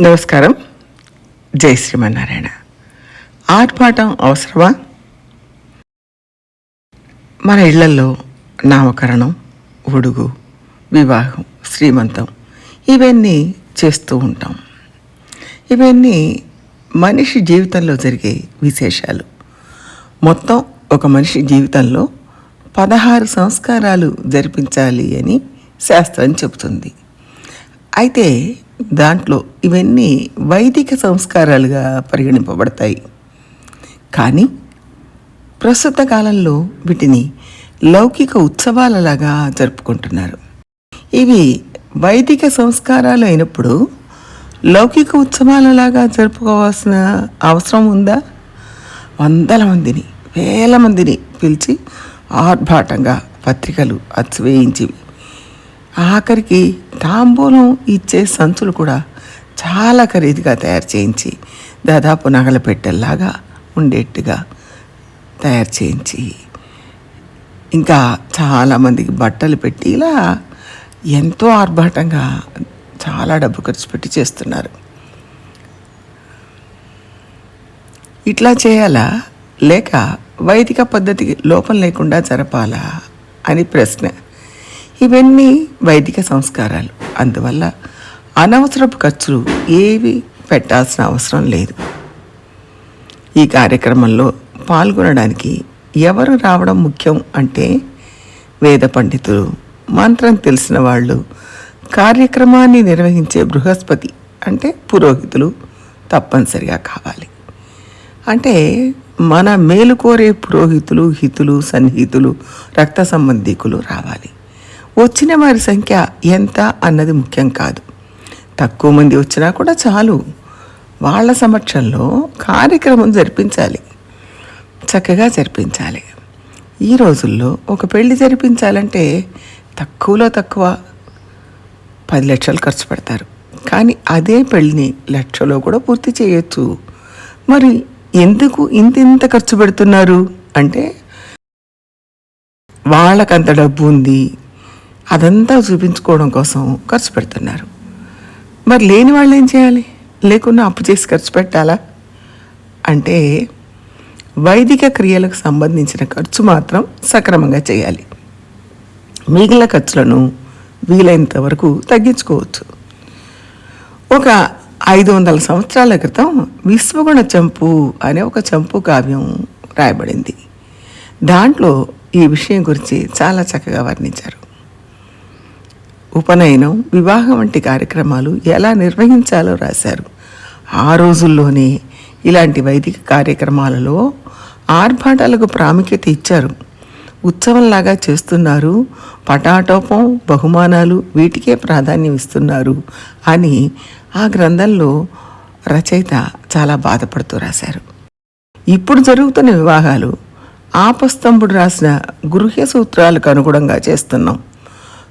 నమస్కారం. జై శ్రీమన్నారాయణ. ఆర్భాటం అవసరమా? మన ఇళ్ళలో నామకరణం ఉడుగు వివాహం శ్రీమంతం ఇవన్నీ చేస్తూ ఉంటాం. ఇవన్నీ మనిషి జీవితంలో జరిగే విశేషాలు. మొత్తం ఒక మనిషి జీవితంలో పదహారు సంస్కారాలు జరిపించాలి అని శాస్త్రం చెబుతుంది. అయితే దాంట్లో ఇవన్నీ వైదిక సంస్కారాలుగా పరిగణింపబడతాయి. కానీ ప్రస్తుత కాలంలో వీటిని లౌకిక ఉత్సవాలలాగా జరుపుకుంటున్నారు. ఇవి వైదిక సంస్కారాలు అయినప్పుడు లౌకిక ఉత్సవాలలాగా జరుపుకోవాల్సిన అవసరం ఉందా? వందల మందిని వేల మందిని పిలిచి ఆర్భాటంగా పత్రికలు అచ్చువేయించి ఆఖరికి తాంబూలం ఇచ్చే సంచులు కూడా చాలా ఖరీదుగా తయారు చేయించి దాదాపు నగల పెట్టెల్లాగా ఉండేట్టుగా తయారు చేయించి ఇంకా చాలామందికి బట్టలు పెట్టి ఇలా ఎంతో ఆర్భాటంగా చాలా డబ్బు ఖర్చు పెట్టి చేస్తున్నారు. ఇట్లా చేయాలా? లేక వైదిక పద్ధతికి లోపం లేకుండా జరపాలా? అని ప్రశ్న. ఇవన్నీ వైదిక సంస్కారాలు. అందువల్ల అనవసరపు ఖర్చులు ఏవి పెట్టాల్సిన అవసరం లేదు. ఈ కార్యక్రమంలో పాల్గొనడానికి ఎవరు రావడం ముఖ్యం అంటే వేద పండితులు. మంత్రం తెలిసిన వాళ్ళు కార్యక్రమాన్ని నిర్వహించే బృహస్పతి అంటే పురోహితులు తప్పనిసరిగా కావాలి. అంటే మన మేలు కోరే పురోహితులు హితులు సన్నిహితులు రక్త సంబంధికులు రావాలి. వచ్చిన వారి సంఖ్య ఎంత అన్నది ముఖ్యం కాదు. తక్కువ మంది వచ్చినా కూడా చాలు. వాళ్ళ సమక్షంలో కార్యక్రమం జరిపించాలి. చక్కగా జరిపించాలి. ఈ రోజుల్లో ఒక పెళ్ళి జరిపించాలంటే తక్కువలో తక్కువ పది లక్షలు ఖర్చు పెడతారు. కానీ అదే పెళ్ళిని లక్షలో కూడా పూర్తి చేయొచ్చు. మరి ఎందుకు ఇంత ఇంత ఖర్చు పెడుతున్నారు? అంటే వాళ్ళకంత డబ్బు ఉంది. అదంతా చూపించుకోవడం కోసం ఖర్చు పెడుతున్నారు. మరి లేని వాళ్ళు ఏం చేయాలి? లేకున్నా అప్పు చేసి ఖర్చు పెట్టాలా? అంటే వైదిక క్రియలకు సంబంధించిన ఖర్చు మాత్రం సక్రమంగా చేయాలి. మిగిలిన ఖర్చులను వీలైనంత వరకు తగ్గించుకోవచ్చు. ఒక ఐదు వందల సంవత్సరాల క్రితం విశ్వగుణ చంపు అనే ఒక చంపు కావ్యం రాయబడింది. దాంట్లో ఈ విషయం గురించి చాలా చక్కగా వర్ణించారు. ఉపనయనం వివాహం వంటి కార్యక్రమాలు ఎలా నిర్వహించాలో రాశారు. ఆ రోజుల్లోనే ఇలాంటి వైదిక కార్యక్రమాలలో ఆర్భాటాలకు ప్రాముఖ్యత ఇచ్చారు. ఉత్సవంలాగా చేస్తున్నారు. పటాటోపం బహుమానాలు వీటికే ప్రాధాన్యం ఇస్తున్నారు అని ఆ గ్రంథంలో రచయిత చాలా బాధపడుతూ రాశారు. ఇప్పుడు జరుగుతున్న వివాహాలు ఆపస్తంభుడు రాసిన గృహ్య సూత్రాలకు అనుగుణంగా చేస్తున్నాం.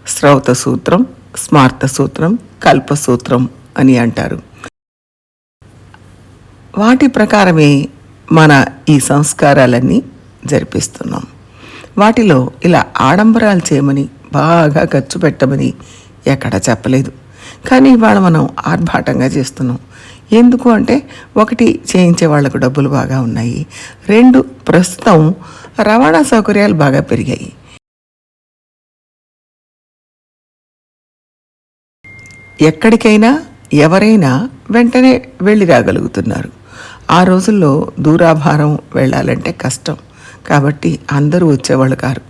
శ్రౌత సూత్రం స్మార్త సూత్రం కల్ప సూత్రం అని అంటారు. వాటి ప్రకారమే మన ఈ సంస్కారాలన్నీ జరిపిస్తున్నాం. వాటిలో ఇలా ఆడంబరాలు చేయమని బాగా ఖర్చు పెట్టమని ఎక్కడ చెప్పలేదు. కానీ ఇవాళ మనం ఆర్భాటంగా చేస్తున్నాం. ఎందుకు అంటే ఒకటి చేయించే వాళ్ళకు డబ్బులు బాగా ఉన్నాయి. రెండు ప్రస్తుతం రవాణా సౌకర్యాలు బాగా పెరిగాయి. ఎక్కడికైనా ఎవరైనా వెంటనే వెళ్ళి రాగలుగుతున్నారు. ఆ రోజుల్లో దూరాభారం వెళ్ళాలంటే కష్టం. కాబట్టి అందరూ వచ్చేవాళ్ళు కారు.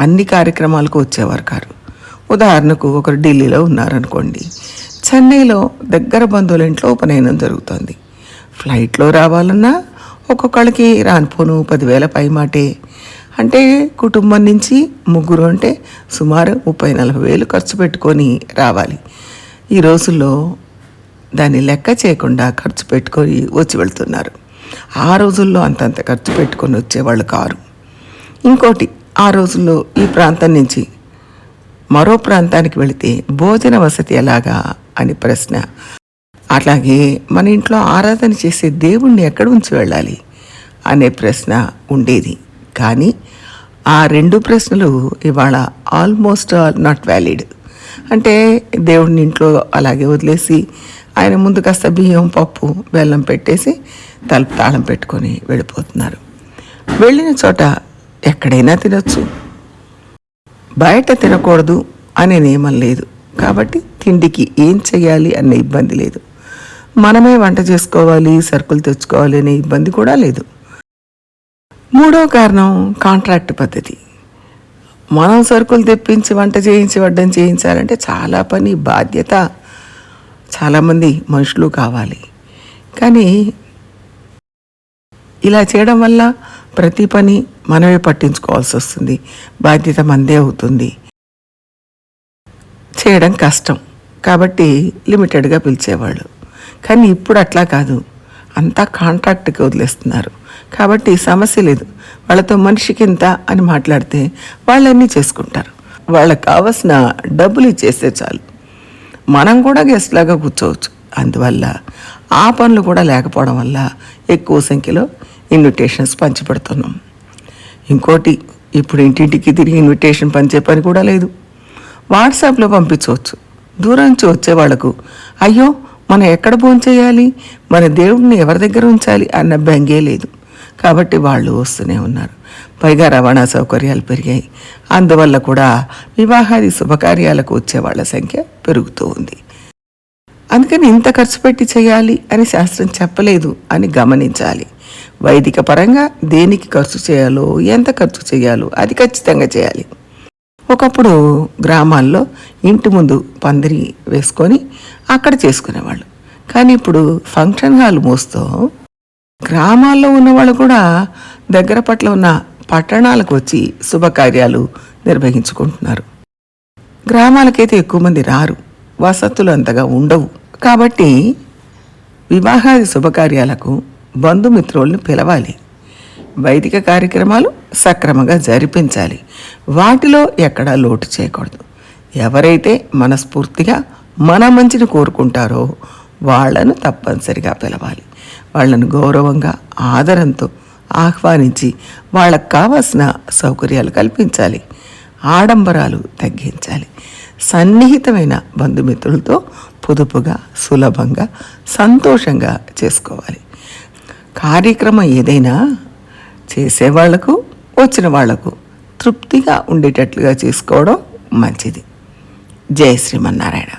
అన్ని కార్యక్రమాలకు వచ్చేవారు కారు. ఉదాహరణకు ఒకరు ఢిల్లీలో ఉన్నారనుకోండి. చెన్నైలో దగ్గర బంధువుల ఇంట్లో ఉపనయనం జరుగుతోంది. ఫ్లైట్లో రావాలన్నా ఒక్కొక్కళ్ళకి రానిపోను పదివేల పైమాటే. అంటే కుటుంబం నుంచి ముగ్గురు అంటే సుమారు ముప్పై నలభై వేలు ఖర్చు పెట్టుకొని రావాలి. ఈ రోజుల్లో దాన్ని లెక్క చేయకుండా ఖర్చు పెట్టుకొని వచ్చి వెళ్తున్నారు. ఆ రోజుల్లో అంతంత ఖర్చు పెట్టుకొని వచ్చేవాళ్ళు కారు. ఇంకోటి ఆ రోజుల్లో ఈ ప్రాంతం నుంచి మరో ప్రాంతానికి వెళితే భోజన వసతి ఎలాగా అని ప్రశ్న. అట్లాగే మన ఇంట్లో ఆరాధన చేసే దేవుణ్ణి ఎక్కడ ఉంచి వెళ్ళాలి అనే ప్రశ్న ఉండేది. కానీ ఆ రెండు ప్రశ్నలు ఇవాళ ఆల్మోస్ట్ ఆల్ నాట్ వ్యాలిడ్. అంటే దేవుడిని ఇంట్లో అలాగే వదిలేసి ఆయన ముందు కాస్త బియ్యం పప్పు బెల్లం పెట్టేసి తలుపు తాళం పెట్టుకొని వెళ్ళిపోతున్నారు. వెళ్ళిన చోట ఎక్కడైనా తినొచ్చు. బయట తినకూడదు అనే నియమం లేదు. కాబట్టి తిండికి ఏం చేయాలి అనే ఇబ్బంది లేదు. మనమే వంట చేసుకోవాలి సరుకులు తెచ్చుకోవాలి అనే ఇబ్బంది కూడా లేదు. మూడో కారణం కాంట్రాక్ట్ పద్ధతి. మనం సరుకులు తెప్పించి వంట చేయించి వడ్డం చేయించాలంటే చాలా పని బాధ్యత. చాలామంది మనుషులు కావాలి. కానీ ఇలా చేయడం వల్ల ప్రతి పని మనమే పట్టించుకోవాల్సి వస్తుంది. బాధ్యత మందే అవుతుంది. చేయడం కష్టం. కాబట్టి లిమిటెడ్గా పిలిచేవాళ్ళు. కానీ ఇప్పుడు అట్లా కాదు. అంతా కాంట్రాక్ట్కి వదిలేస్తున్నారు. కాబట్టి సమస్య లేదు. వాళ్ళతో మనిషికి ఇంత అని మాట్లాడితే వాళ్ళన్నీ చేసుకుంటారు. వాళ్ళకి కావలసిన డబ్బులు ఇచ్చేస్తే చాలు. మనం కూడా గెస్ట్ లాగా కూర్చోవచ్చు. అందువల్ల ఆ పనులు కూడా లేకపోవడం వల్ల ఎక్కువ సంఖ్యలో ఇన్విటేషన్స్ పంచిపెడుతున్నాం. ఇంకోటి ఇప్పుడు ఇంటింటికి తిరిగి ఇన్విటేషన్ పంచే పని కూడా లేదు. వాట్సాప్లో పంపించవచ్చు. దూరం నుంచి వచ్చే వాళ్ళకు అయ్యో మనం ఎక్కడ భోంచేయాలి? మన దేవుడిని ఎవరి దగ్గర ఉంచాలి అన్న బెంగే లేదు. కాబట్టి వాళ్ళు వస్తూనే ఉన్నారు. పైగా రవాణా సౌకర్యాలు పెరిగాయి. అందువల్ల కూడా వివాహాది శుభకార్యాలకు వచ్చే వాళ్ళ సంఖ్య పెరుగుతూ ఉంది. అందుకని ఇంత ఖర్చు పెట్టి చేయాలి అని శాస్త్రం చెప్పలేదు అని గమనించాలి. వైదిక పరంగా దేనికి ఖర్చు చేయాలో ఎంత ఖర్చు చేయాలో అది ఖచ్చితంగా చేయాలి. ఒకప్పుడు గ్రామాల్లో ఇంటి ముందు పందిరి వేసుకొని అక్కడ చేసుకునేవాళ్ళు. కానీ ఇప్పుడు ఫంక్షన్ హాల్ మోస్తూ గ్రామాల్లో ఉన్న వాళ్ళు కూడా దగ్గర పట్ల ఉన్న పట్టణాలకు వచ్చి శుభకార్యాలు నిర్వహించుకుంటున్నారు. గ్రామాలకైతే ఎక్కువ మంది రారు. వసతులు అంతగా ఉండవు. కాబట్టి వివాహాది శుభకార్యాలకు బంధుమిత్రుల్ని పిలవాలి. వైదిక కార్యక్రమాలు సక్రమంగా జరిపించాలి. వాటిలో ఎక్కడా లోటు చేయకూడదు. ఎవరైతే మనస్ఫూర్తిగా మన మంచిని కోరుకుంటారో వాళ్ళను తప్పనిసరిగా పిలవాలి. వాళ్ళను గౌరవంగా ఆదరంతో ఆహ్వానించి వాళ్ళకు కావాల్సిన సౌకర్యాలు కల్పించాలి. ఆడంబరాలు తగ్గించాలి. సన్నిహితమైన బంధుమిత్రులతో పొదుపుగా సులభంగా సంతోషంగా చేసుకోవాలి. కార్యక్రమం ఏదైనా చేసేవాళ్ళకు వచ్చిన వాళ్ళకు తృప్తిగా ఉండేటట్లుగా చేసుకోవడం మంచిది. జయ శ్రీమన్నారాయణ.